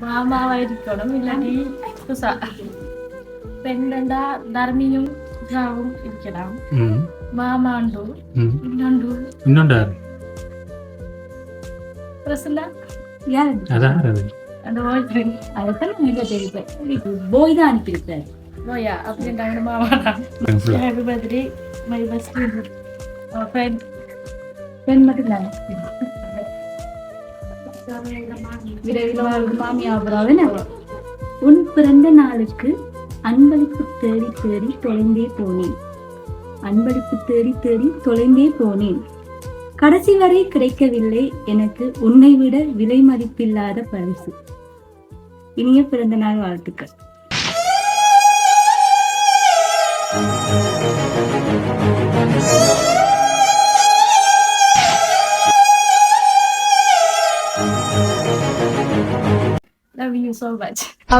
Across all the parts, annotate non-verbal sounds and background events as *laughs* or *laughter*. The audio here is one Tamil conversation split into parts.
மாமாவா இருக்கணும் இல்லாட்டி புதுசா பெண்ணண்டா தர்மியும் உஷாவும் இருக்கலாம் ம் மாமாண்டு ம் இன்னொண்டு இன்னொன்று பிரசல்லா யார் அதான் அது அந்த பாய் ஃப்ரெண்ட் அதைத்தான் எனக்கு தெரிவிப்பேன் போய் தான் அனுப்பியிருப்பாரு போயா அப்படின்றாங்க மாமா தான் ஃபுல்லாக happy birthday my best friend பெண் மட்டும் தானே விரைவில் உன் பிறந்த நாளுக்கு அன்பளிப்பு தேடி தேடி தொலைந்தே போனேன். அன்பளிப்பு தேடி தேடி தொலைந்தே போனேன். கடைசி வரை கிடைக்கவில்லை எனக்கு உன்னை விட விலை மதிப்பில்லாத பரிசு. இனிய பிறந்த நாள் வாழ்த்துக்கள். So much. So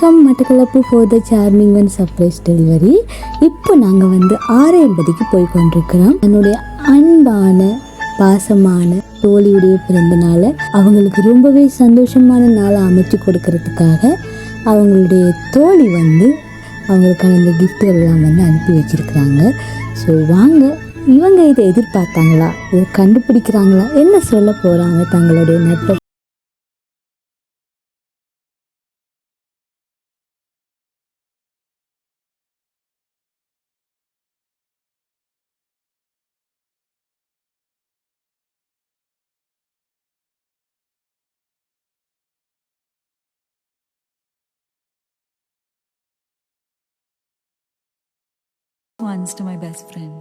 come Batticaloa for the charming and surprise delivery இப்போ நாங்கள் வந்து ஆறு எண்பதுக்கு போய் கொண்டிருக்கிறோம் என்னுடைய அன்பான பாசமான தோழியுடைய பிறந்த நாளை அவங்களுக்கு ரொம்பவே சந்தோஷமான நாளை அமைச்சு கொடுக்கறதுக்காக அவங்களுடைய தோழி வந்து அவங்களுக்கான இந்த கிஃப்ட்கள் எல்லாம் வந்து அனுப்பி வச்சிருக்கிறாங்க. ஸோ வாங்க இவங்க இதை எதிர்பார்த்தாங்களா? இதை கண்டுபிடிக்கிறாங்களா? என்ன சொல்ல போகிறாங்க தங்களுடைய நட்பை? Once to my best friend.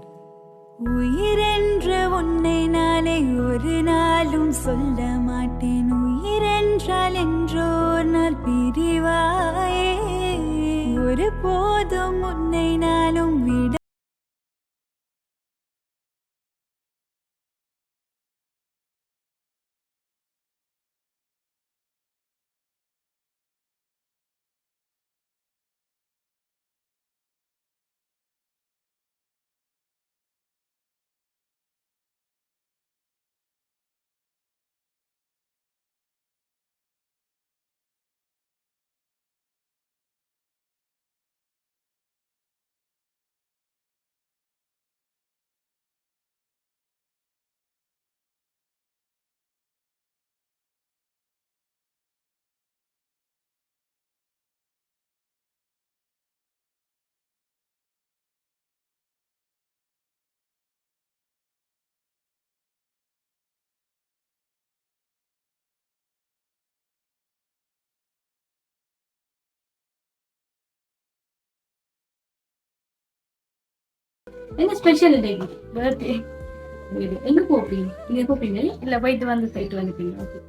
உயிரென்ற உன்னை நாளை ஒரு நாளும் சொல்ல மாட்டேன் உயிரென்றால் என்றோ நாள் பிரிவாயே ஒரு போதும் உன்னை நாளும் விட என்ன ஸ்பெஷல் டே பர்த்டே எங்க போப்பீங்க? நீங்க போப்பீங்க? இல்லை போயிட்டு வந்து போயிட்டு வந்துப்பீங்க ஓகே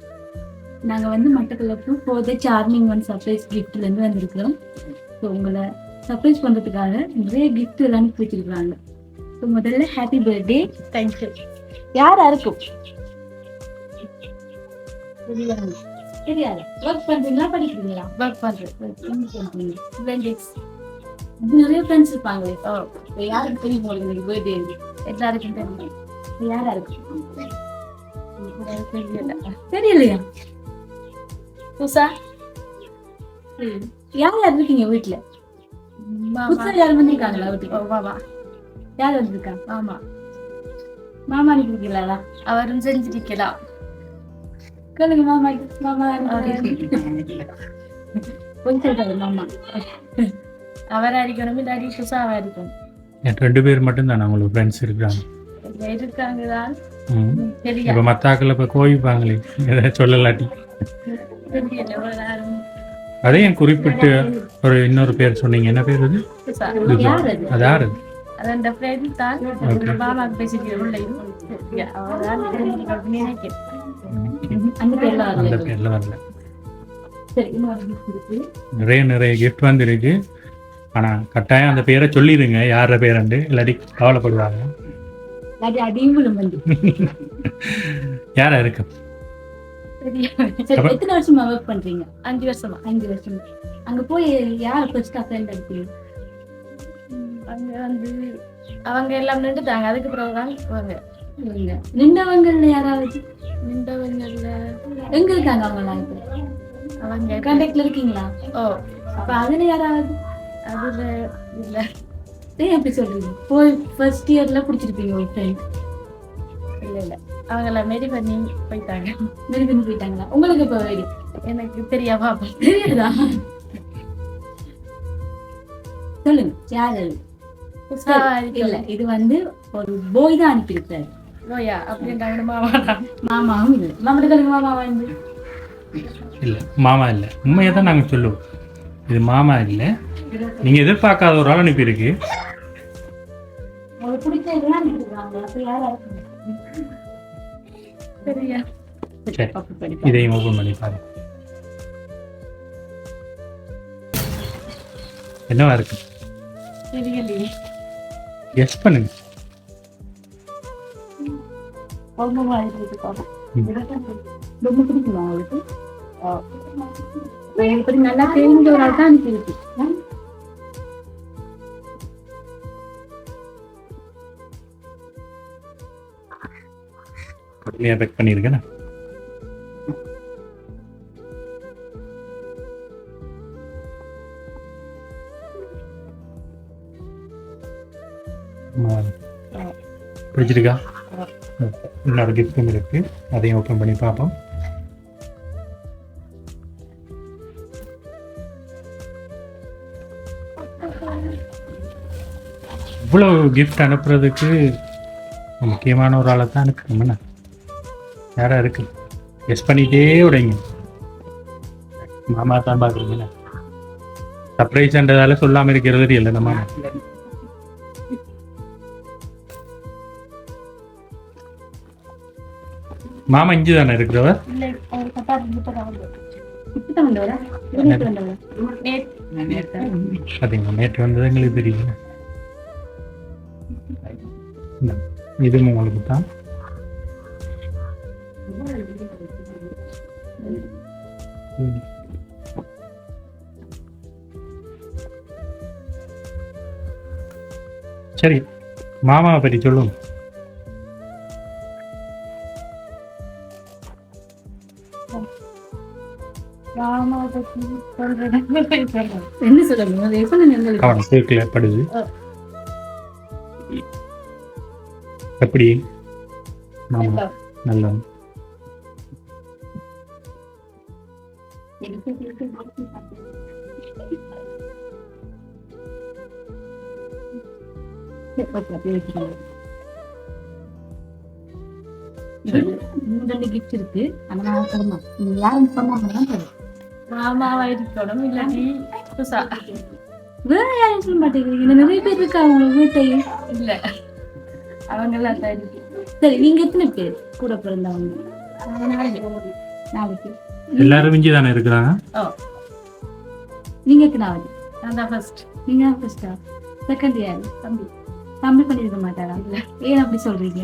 நாங்க வந்து Batticaloa for the charming one surprise கிஃப்ட்ல இருந்து வந்திருக்கிறோம். ஸோ உங்களை சர்ப்ரைஸ் பண்றதுக்காக நிறைய கிஃப்ட் எல்லாம் வச்சிருக்காங்க ஸோ முதல்ல ஹாப்பி பர்த்டே தேங்க்யூ யாரா இருக்கும் தெரியாது. ஒர்க் பண்றீங்களா? படிக்கிறீங்களா? ஒர்க் ஃப்ரெண்ட்ஸ் நிறைய ஃப்ரெண்ட்ஸ் இருப்பாங்களே இப்போ யாருக்கு தெரியும் உங்களுக்கு பர்த்டே எல்லாருக்கும் தெரியும். யாரா இருக்கும் தெரியல. தெரியலையா? புதுசா யார் யார் இருக்கீங்க வீட்டுல புதுசா யார் வந்திருக்காங்களா வீட்டுக்கு? மாமா. யார் வந்திருக்கா? மாமா. மாமா அனுப்பிருக்கீங்களா அவரும் செஞ்சிருக்கலாம் கேளுங்க மாமா. மாமா கொஞ்சம் மாமா. அவர் அடிக்கணும் இல்லாட்டி அடிக்கணும் என் ரெண்டு பேர் மட்டும்தானே உங்களுக்கு ஃப்ரெண்ட்ஸ் இருக்கிறாங்க இருக்காங்க தான். இப்போ மத்தாக்கள் இப்போ கோவிப்பாங்களே சொல்லலாட்டி. நேரம் அதையும் குறிப்பிட்டு ஒரு இன்னொரு பேர் சொன்னீங்க. என்ன பேர் அது? அது? அது யார் அது? அது தான். தான் நிறைய நிறைய கிஃப்ட் வந்திருக்கு. ஆனால் கட்டாயம் அந்த பேரை சொல்லிடுங்க. யார பேரண்டு? இல்லாட்டி கவலைப்படுவாங்க. அது அடியும் வந்து. *laughs* யாரா இருக்கு? எத்தனை வருஷமா ஒர்க் பண்றீங்க? அஞ்சு வருஷமா. அஞ்சு வருஷம். அங்க போய் யார் ஃபர்ஸ்டா ஃப்ரெண்ட் எடுத்தீங்க? அங்க வந்து அவங்க எல்லாம் நின்றுட்டாங்க. அதுக்கு பிறகுதான் இவங்க இவங்க. நின்றவங்கள்ல யாராவது? நின்றவங்கல்ல எங்க இருக்காங்க அவங்கலாம் இப்போ? அவங்க கான்டாக்ட்ல இருக்கீங்களா? ஓ. அப்ப அதுல யாராவது? அதுல இல்ல. ஏன் அப்படி சொல்றீங்க? போய் ஃபர்ஸ்ட் இயர்ல பிடிச்சிருப்பீங்க ஒரு ஃப்ரெண்ட் இல்ல இல்ல. அவங்கள மாரி பண்ணி போயிட்டாங்க. வெளியே பண்ணி போயிட்டாங்களா? உங்களுக்கு இப்போ வெடி எனக்கு தெரியாம அப்ப. தெரியாதா? சொல்லுங்க. யாரு இல்ல. இது வந்து ஒரு போய் தான் அனுப்பியிருக்காரு ஓயா அப்படின்றாங்க மாமா மாமாவும் இல்லை. மாமட்ட சொல்லுங்க மாமா வந்து. இல்லை மாமா இல்லை. உண்மையை தான் நாங்கள் சொல்லுவோம். இது மாமா இல்லை. நீங்கள் எதிர்பார்க்காத ஒரு ஆள் அனுப்பியிருக்கு. இதையும் ஓப்பன் பண்ணி பாருங்க. என்னவா இருக்கு? தெரியலையே. எஸ் பண்ணுங்க. நல்லா தெரிஞ்ச ஒரு ஆள் தான் அனுப்பியிருக்கு. கம்மியாக பேக் பண்ணியிருக்கேன் பிடிச்சிருக்கா இன்னொரு கிஃப்ட்டும் இருக்கு. அதையும் ஓப்பன் பண்ணி பார்ப்போம். இவ்வளவு கிஃப்ட் அனுப்புறதுக்கு முக்கியமான ஒரு ஆளை தான் அனுப்பணும்னா யாரா இருக்கு? கெஸ் பண்ணிட்டே விடைங்க மாமா தான் பார்க்குறீங்களா சர்ப்ரைஸ்ன்றதால சொல்லாம இருக்கிறது இல்லை நம்ம மாமா. இஞ்சி தானே இருக்கிறவர் பார்த்தீங்களா நேற்று வந்தது எங்களுக்கு தெரியல இதுவும் உங்களுக்கு தான். சரி மாமாவை பற்றி சொல்லுங்க. என்ன சொல்லுங்க அது எப்ப எங்களுக்கு கவனம் கேட்கல படுது. எப்படி? நல்ல. ரெண்டு கிஃப்ட் இருக்கு ஆனா நான் நீங்க யாரும் மாமாவா இருக்கணும் புதுசா வேற யாரும் சொல்ல மாட்டேங்கிறீங்க நிறைய பேர் இருக்கா அவங்க வீட்டையும் இல்ல. அவங்க எல்லாம் தான் இருக்கு சரி நீங்க எத்தனை பேர் கூட பிறந்தவங்க? நாளைக்கு. நாளைக்கு. எல்லாரும் இஞ்சி தானே இருக்கிறாங்க? நீங்க எத்தனாவது நான் தான் ஃபர்ஸ்ட் நீங்க ஃபர்ஸ்டா செகண்ட் இயர் தம்பி. தம்பி பண்ணிருக்க மாட்டாரா? ஏன் அப்படி சொல்றீங்க?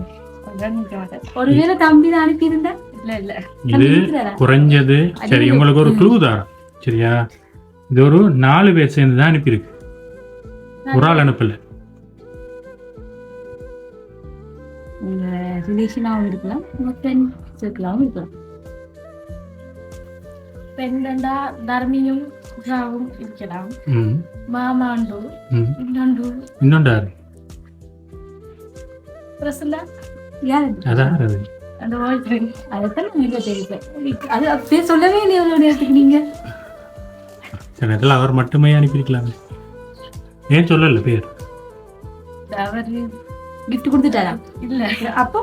ஒருவேளை தம்பி தான் அனுப்பியிருந்தா? இல்ல இல்ல? குறைஞ்சது. சரி உங்களுக்கு ஒரு க்ளூ தரோம் சரியா? இது ஒரு நாலு பேர் சேர்ந்து தான் அனுப்பியிருக்கு. ஒரு ஆள் அனுப்பல. உங்க ரிலேஷனாகவும் இருக்கலாம். உங்க ஃப்ரெண்ட் சர்க்கிளாகவும் இருக்கலாம் பெண்ணண்டா தர்மியும் உஷாவும் இருக்கலாம். மாமாண்டு ம். இன்னொண்டு. இன்னொன்றாரு பிரசல்ல யார்? அதான் அது? அந்த பாய் ஃப்ரெண்ட் அதைத்தான் நீங்க தெரியும் அது அப்படியே சொல்லவே இல்லையா எவ்வளோ நேரத்துக்கு நீங்க. சில நேரத்தில் அவர் மட்டுமே அனுப்பியிருக்கலாமே. ஏன் சொல்லல பேர்? அவரு கிஃப்ட் கொடுத்துட்டாரா? இல்ல. அப்போ?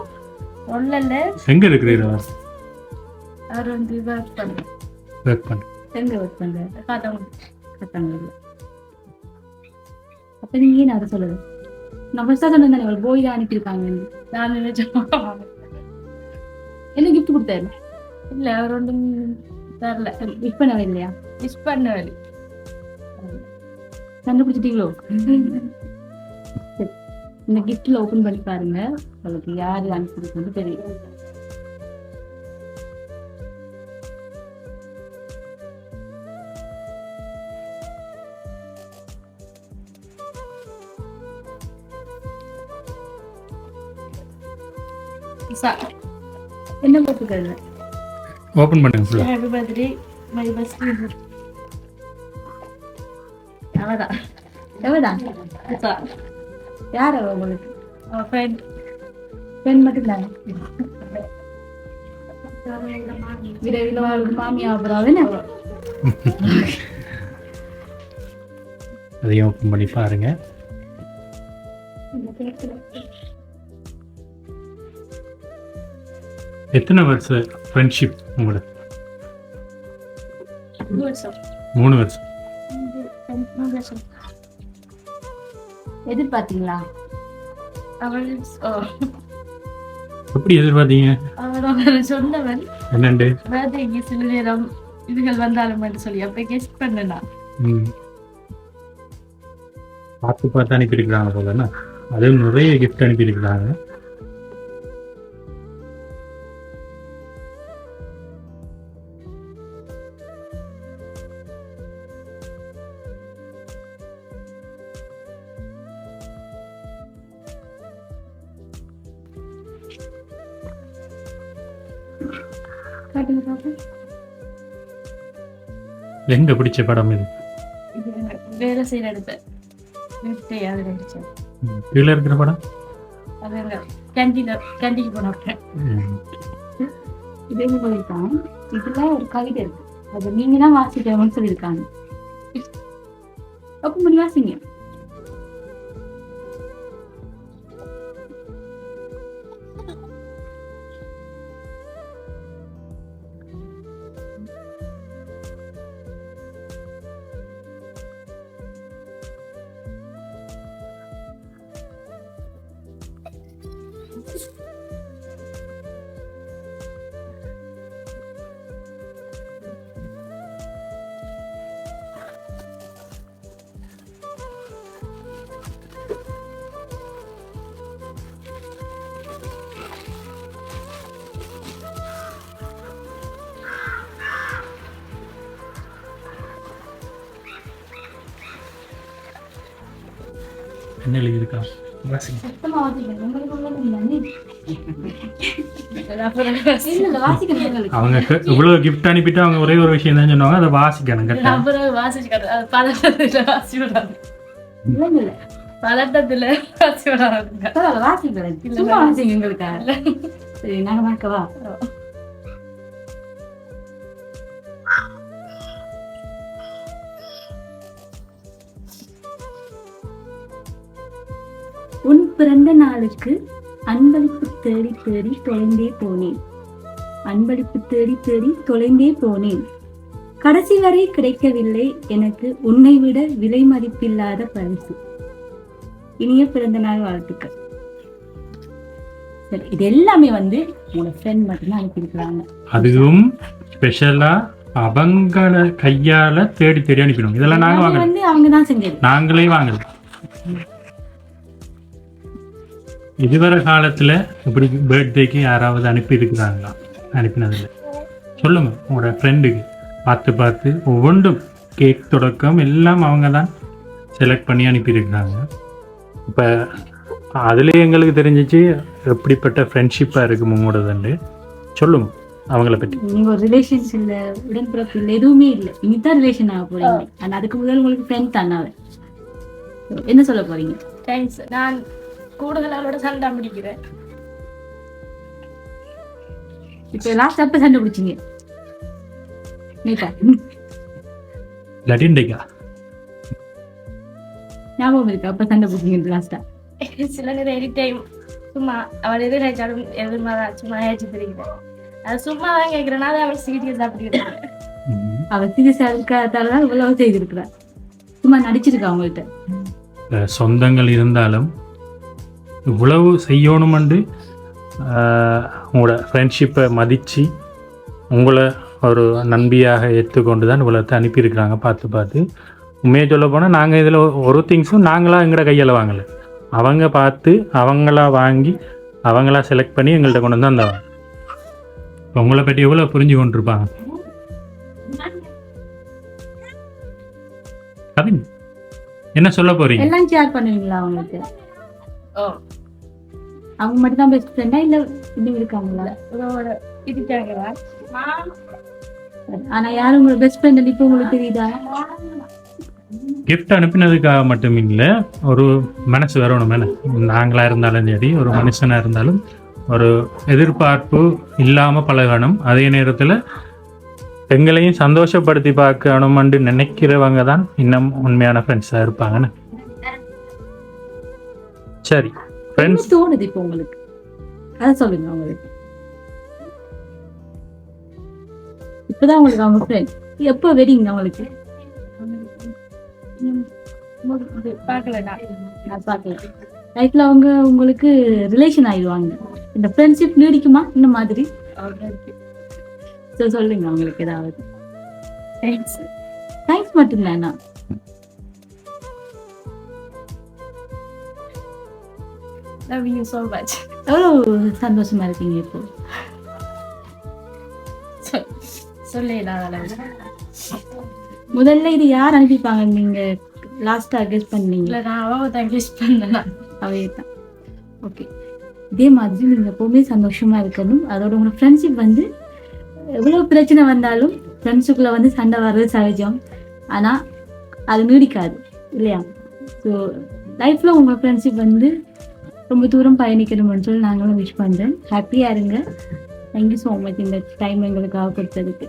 சொல்லல எங்க இருக்கிறீர் அவர் அவர் வந்து ஒர்க் பண்ண. ஒர்க் பண்ண. எங்க ஒர்க் பண்ற பார்த்தவங்க கத்தாங்க அப்ப நீங்க ஏன் அதை சொல்லுது நான் ஃபர்ஸ்டா சொன்னேன் தானே போய் தான் அனுப்பியிருக்காங்க நான் நினைச்சேன் என்ன கிஃப்ட் கொடுத்தாரு? இல்ல அவர் ஒன்றும் தரல. விஷ் பண்ணவே இல்லையா? விஷ் பண்ணவரு. கண்டுபிடிச்சிட்டீங்களோ. இந்த கிஃப்ட்ல ஓபன் பண்ணி பாருங்க. மக்களுக்கு யார் அனுப்பியிருக்குன்னு தெரியும். என்ன போட்டுக்கிறது ஓபன் பண்ணுங்க ஃபுல்லா happy birthday my best friend அவதான் அவதான் யார் உங்களுக்கு? ஃப்ரெண்ட் பெண் மட்டும் தானே விரைவில் உங்களுக்கு மாமியா அப்புறம் என்ன அதையும் ஓப்பன் பண்ணி பாருங்க. எத்தனை வருஷம் ஃப்ரெண்ட்ஷிப் உங்களுக்கு மூணு வருஷம். எதிர்பார்த்தீங்களா? அவள் எப்படி எதிர்பார்த்தீங்க? சொன்னவன் என்னண்டு? சில நேரம் இதுகள் வந்தாலும் சொல்லி அப்ப கெஸ்ட் பண்ணனா. பார்த்து பார்த்து அனுப்பியிருக்கிறாங்க போலன்னா அதுவும் நிறைய கிஃப்ட் அனுப்பியிருக்கிறாங்க. எங்க பிடிச்ச படம் இது வேலை செய்யற இடத்த. நடிச்சேன். கீழே இருக்கிற படம்? அது கேண்டீன் கேண்டீன் போனப்ப ம். இது என்ன சொல்லியிருக்காங்க இதுல ஒரு கவிதை இருக்கு. அது நீங்க தான் வாசிக்கணும்னு சொல்லியிருக்காங்க. அப்ப முடி வாசிங்க என்ன எழுதியிருக்கா வாசிக்கணும். அவங்க இவ்வளவு கிஃப்ட் அனுப்பிட்டு அவங்க ஒரே ஒரு விஷயம் தான் சொன்னாங்க. அதை வாசிக்கணும் பதட்டத்துல வாசி விடாது. இல்ல, இல்ல. பதட்டத்துல வாசி விடாதுங்க பரவாயில்ல, வாசிங்க. எங்களுக்காக. சரி நாங்க உன் பிறந்த நாளுக்கு அன்பளிப்பு தேடி தேடி தொலைந்தே போனேன். அன்பளிப்பு தேடி தேடி தொலைந்தே போனேன். கடைசி வரை கிடைக்கவில்லை எனக்கு உன்னை விட விலை மதிப்பில்லாத பரிசு. இனிய பிறந்த நாள் வாழ்த்துக்கள். சரி இது எல்லாமே வந்து உங்களோட ஃப்ரெண்ட் மட்டும்தான் அனுப்பியிருக்கிறாங்க. அதுவும் ஸ்பெஷலா அவங்கள கையால தேடி தேடி அனுப்பிடும் இதெல்லாம் நாங்க வாங்கல. வந்து அவங்க தான் செஞ்சது. நாங்களே வாங்கல. இதுவரை காலத்துல இப்படி பர்த்டேக்கு யாராவது அனுப்பி இருக்கிறாங்களா அனுப்பினதில்லை. சொல்லுங்க உங்களோட ஃப்ரெண்டுக்கு பார்த்து பார்த்து ஒவ்வொன்றும் கேக் தொடக்கம் எல்லாம் அவங்க தான் செலக்ட் பண்ணி அனுப்பியிருக்கிறாங்க. இப்போ அதுலேயே எங்களுக்கு தெரிஞ்சிச்சு எப்படிப்பட்ட ஃப்ரெண்ட்ஷிப்பாக இருக்கு உங்களோடதுண்டு சொல்லுங்க அவங்கள பற்றி நீங்க ஒரு ரிலேஷன்ஸ் இல்ல உடன்பிறப்பு இல்ல எதுவுமே இல்ல. இனிதான் ரிலேஷன் ஆக போறீங்க. ஆனா அதுக்கு முதல் உங்களுக்கு ஃப்ரெண்ட் தானாவே என்ன சொல்ல போறீங்க? தேங்க்ஸ் நான் கூடுதல் அவளோட சண்டை பிடிக்கிறேன் இப்ப லாஸ்ட் அப்ப சண்டை பிடிச்சிங்க. இன்றைக்கா ஞாபகம் இருக்கு? அப்ப சண்டை பிடிச்சிங்க லாஸ்டா சில நேரம் எனி டைம் சும்மா அவள் எது நினைச்சாலும் எதுமா சும்மா ஏச்சு தெரியுது அது சும்மா தான் கேட்கிறேன்னா அதை அவள் சீரியஸா பிடிக்கிறேன் ம். அவ சீரியஸா இருக்காதால தான் இவ்வளவு செய்திருக்கிறா. சும்மா நடிச்சிருக்கா அவங்கள்ட்ட. சொந்தங்கள் இருந்தாலும் இவ்வளவு செய்யணுமெண்டு உங்களோட ஃப்ரெண்ட்ஷிப்பை மதித்து உங்களை ஒரு நம்பியாக ஏற்றுக்கொண்டு தான் இவ்வளோத்தை அனுப்பியிருக்கிறாங்க பார்த்து பார்த்து. உண்மையை சொல்ல போனால் நாங்கள் இதில் ஒரு திங்ஸும் நாங்களாக எங்களோட கையில் வாங்கலை. அவங்க பார்த்து அவங்களா வாங்கி அவங்களா செலக்ட் பண்ணி எங்கள்கிட்ட கொண்டு வந்து அந்த உங்களை பற்றி எவ்வளோ புரிஞ்சு கொண்டிருப்பாங்க? கவின் என்ன சொல்ல போறீங்க? எல்லாம் ஷேர் பண்ணுவீங்களா உங்களுக்கு? அவங்க மட்டும் தான் பெஸ்ட் ஃப்ரெண்டா இல்ல இன்னும் இருக்காங்களா? இருக்காங்களா ஆனா யாரும் உங்களோட பெஸ்ட் ஃப்ரெண்ட் இப்போ உங்களுக்கு தெரியுதா? Gift அனுப்பினதுக்காக மட்டும் இல்லை ஒரு மனசு வரணும் மேலே. நாங்களாக இருந்தாலும் சரி ஒரு மனுஷனாக இருந்தாலும் ஒரு எதிர்பார்ப்பு இல்லாமல் பழகணும். அதே நேரத்தில் எங்களையும் சந்தோஷப்படுத்தி பார்க்கணுமென்று நினைக்கிறவங்க தான் இன்னும் உண்மையான ஃப்ரெண்ட்ஸாக இருப்பாங்கன்னு. சரி ஃப்ரெண்ட்ஸ் தோணுது இப்போ உங்களுக்கு? அதை சொல்லுங்க உங்களுக்கு இப்பதான் உங்களுக்கு அவங்க ஃப்ரெண்ட் எப்போ வெடிங்க உங்களுக்கு? பார்க்கலண்ணா லைஃப்ல அவங்க உங்களுக்கு ரிலேஷன் ஆயிடுவாங்க. இந்த ஃப்ரெண்ட்ஷிப் நீடிக்குமா? இந்த மாதிரி? சொல்லுங்க உங்களுக்கு ஏதாவது. தேங்க்ஸ் தேங்க்ஸ் மட்டும்தானா லவ் யூ ஸோ மச் எவ்வளோ சந்தோஷமா இருக்கீங்க இப்போ முதல்ல இது யார் அனுப்பிப்பாங்க நீங்க லாஸ்டா கெஸ் பண்ணீங்க இல்லை நான் அவாவை தான் கிஸ் பண்ணேன் அவையே தான் ஓகே இதே மாதிரி நீங்கள் எப்போவுமே சந்தோஷமா இருக்கணும் அதோட உங்களோட ஃப்ரெண்ட்ஷிப் வந்து எவ்வளோ பிரச்சனை வந்தாலும் ஃப்ரெண்ட்ஸுக்குள்ளே வந்து சண்டை வர்றது சகஜம் ஆனால் அது நீடிக்காது இல்லையா ஸோ லைஃப்பில் உங்கள் ஃப்ரெண்ட்ஷிப் வந்து ரொம்ப தூரம் பயணிக்கணும்னு சொல்லி நாங்களும் விஷ் பண்ணுறேன் ஹாப்பியாக இருங்க. தேங்க்யூ ஸோ மச் இந்த டைம் எங்களுக்காக கொடுத்ததுக்கு.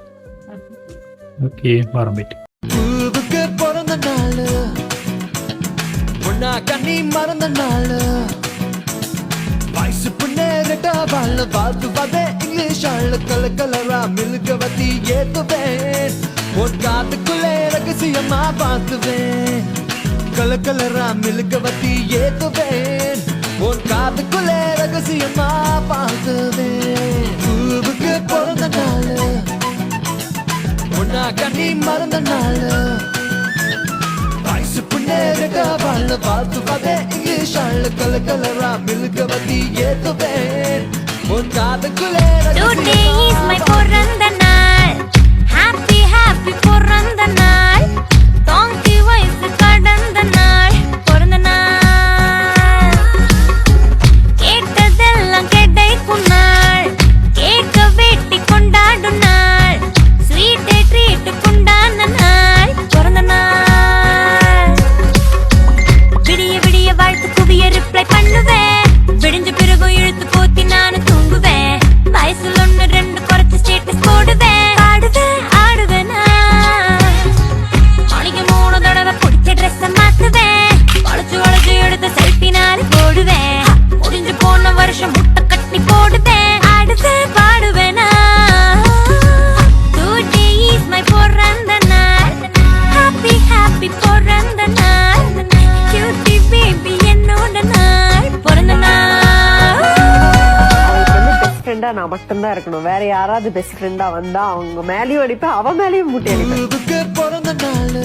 ஓகே ஆரம்பிட்டு. பிறந்த நாள் பொண்ணா கண்ணி மறந்த நாள். வயசு பொண்ணே ரெட்டா வாழ வாழ்த்து வதே இங்கிலீஷ் ஆள். கல கலரா மில்க வத்தி ஏத்துவேன். உன் காத்துக்குள்ளே ரகசியமா பார்த்துவேன். கல கலரா மில்க வத்தி ஏத்துவேன். உன் காத்துக்குள்ளே ரகசியமா பார்த்துவேன் பூவுக்கு பிறந்த நாள். உன்னா கண்ணி மறந்த நாள். வயசு புண்ணேருக்க வாழ. பார்த்து பார்த்தே இங்கிலீஷ் ஆள் கல கலரா மில்க வத்தி உன் பிறந்த நாள். ஹாப்பி ஹாப்பி பிறந்த நாள். நான் மட்டும்தான் இருக்கணும். வேற யாராவது பெஸ்ட் ஃப்ரெண்டா வந்தா அவங்க மேலயும் அடிப்பேன் அவன் மேலயும் முட்டி அடிப்பேன். பிறந்த நாள்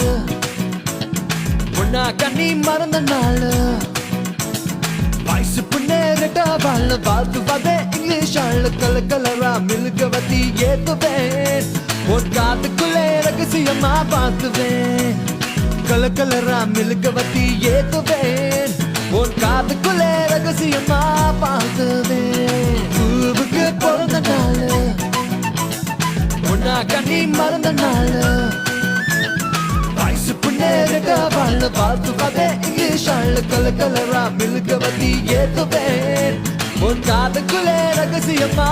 உன்னா கண்ணி மறந்த நாள். வயசு புண்ணேருக்க வாழ பார்த்து பார்த்தே இங்கிலீஷ் ஆள் கல கலரா மில்க வத்தி ஏத்துவேன். உன் காத்துக்குள்ளே ரகசியமா பார்த்துவேன். கல கலரா மில்க வத்தி ஏத்துவேன். உன் காதுக்குள்ளே ரகசியமா பார்த்துவேன் நீ மறந்த நாள். வயசு புண்ணேருக்க வாழ பார்த்து பார்த்தே இங்கிலீஷ் ஆள் கல கலரா மில்க வத்தி ஏத்துவேன். உன் காதுக்குள்ளே ரகசியமா